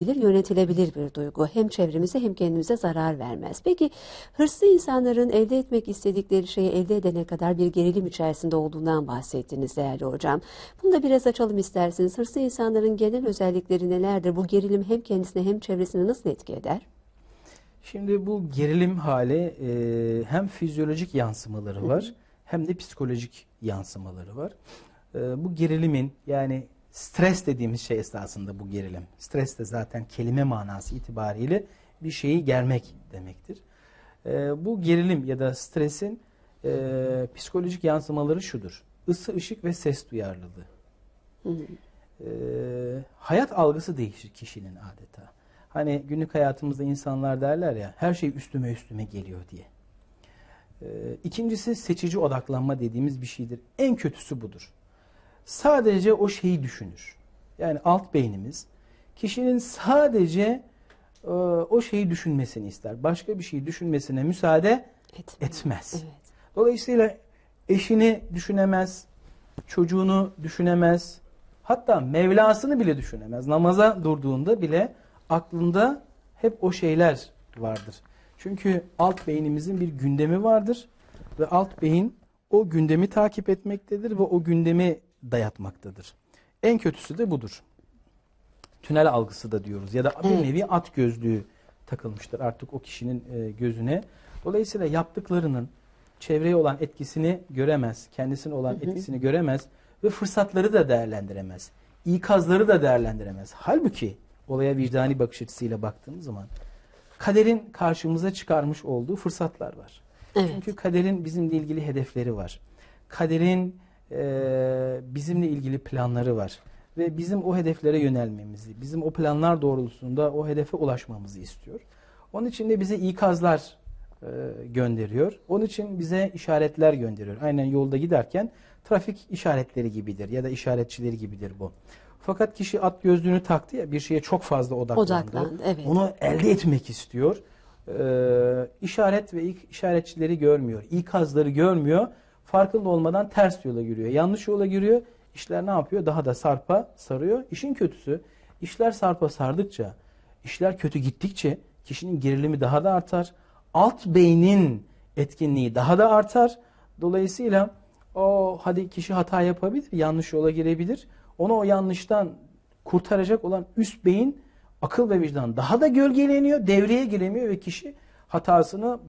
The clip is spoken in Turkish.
bilir, yönetilebilir bir duygu. Hem çevremize hem kendimize zarar vermez. Peki hırslı insanların elde etmek istedikleri şeyi elde edene kadar bir gerilim içerisinde olduğundan bahsettiniz değerli hocam. Bunu da biraz açalım isterseniz. Hırslı insanların genel özellikleri nelerdir? Bu gerilim hem kendisine hem çevresine nasıl etki eder? Şimdi bu gerilim hali e, hem fizyolojik yansımaları var hem de psikolojik yansımaları var. E, bu gerilimin yani stres dediğimiz şey esasında bu gerilim. Stres de zaten kelime manası itibariyle bir şeyi germek demektir. E, bu gerilim ya da stresin e, psikolojik yansımaları şudur. Isı, ışık ve ses duyarlılığı. E, hayat algısı değişir kişinin adeta. Hani günlük hayatımızda insanlar derler ya her şey üstüme üstüme geliyor diye. Ee, ikincisi seçici odaklanma dediğimiz bir şeydir. En kötüsü budur. Sadece o şeyi düşünür. Yani alt beynimiz kişinin sadece e, o şeyi düşünmesini ister. Başka bir şeyi düşünmesine müsaade Etmez. etmez. Evet. Dolayısıyla eşini düşünemez, çocuğunu düşünemez, hatta Mevlasını bile düşünemez. Namaza durduğunda bile aklında hep o şeyler vardır. Çünkü alt beynimizin bir gündemi vardır ve alt beyin o gündemi takip etmektedir ve o gündemi dayatmaktadır. En kötüsü de budur. Tünel algısı da diyoruz ya da bir nevi at gözlüğü takılmıştır artık o kişinin e, gözüne. Dolayısıyla yaptıklarının çevreye olan etkisini göremez, kendisine olan etkisini göremez ve fırsatları da değerlendiremez. İkazları da değerlendiremez. Halbuki olaya vicdani bakış açısıyla baktığımız zaman kaderin karşımıza çıkarmış olduğu fırsatlar var. Evet. Çünkü kaderin bizimle ilgili hedefleri var. Kaderin e, bizimle ilgili planları var. Ve bizim o hedeflere yönelmemizi, bizim o planlar doğrultusunda o hedefe ulaşmamızı istiyor. Onun için de bize ikazlar e, gönderiyor. Onun için bize işaretler gönderiyor. Aynen yolda giderken trafik işaretleri gibidir ya da işaretçileri gibidir bu. Fakat kişi at gözlüğünü taktı ya bir şeye çok fazla odaklandı. Odaklandı, evet. Onu elde etmek istiyor. Ee, işaret ve ilk işaretçileri görmüyor. İkazları görmüyor. Farkında olmadan ters yola giriyor. Yanlış yola giriyor. İşler ne yapıyor? Daha da sarpa sarıyor. İşin kötüsü işler sarpa sardıkça, işler kötü gittikçe kişinin gerilimi daha da artar. Alt beynin etkinliği daha da artar. Dolayısıyla o hadi kişi hata yapabilir, yanlış yola girebilir. Onu o yanlıştan kurtaracak olan üst beyin akıl ve vicdan daha da gölgeleniyor, devreye giremiyor ve kişi hatasını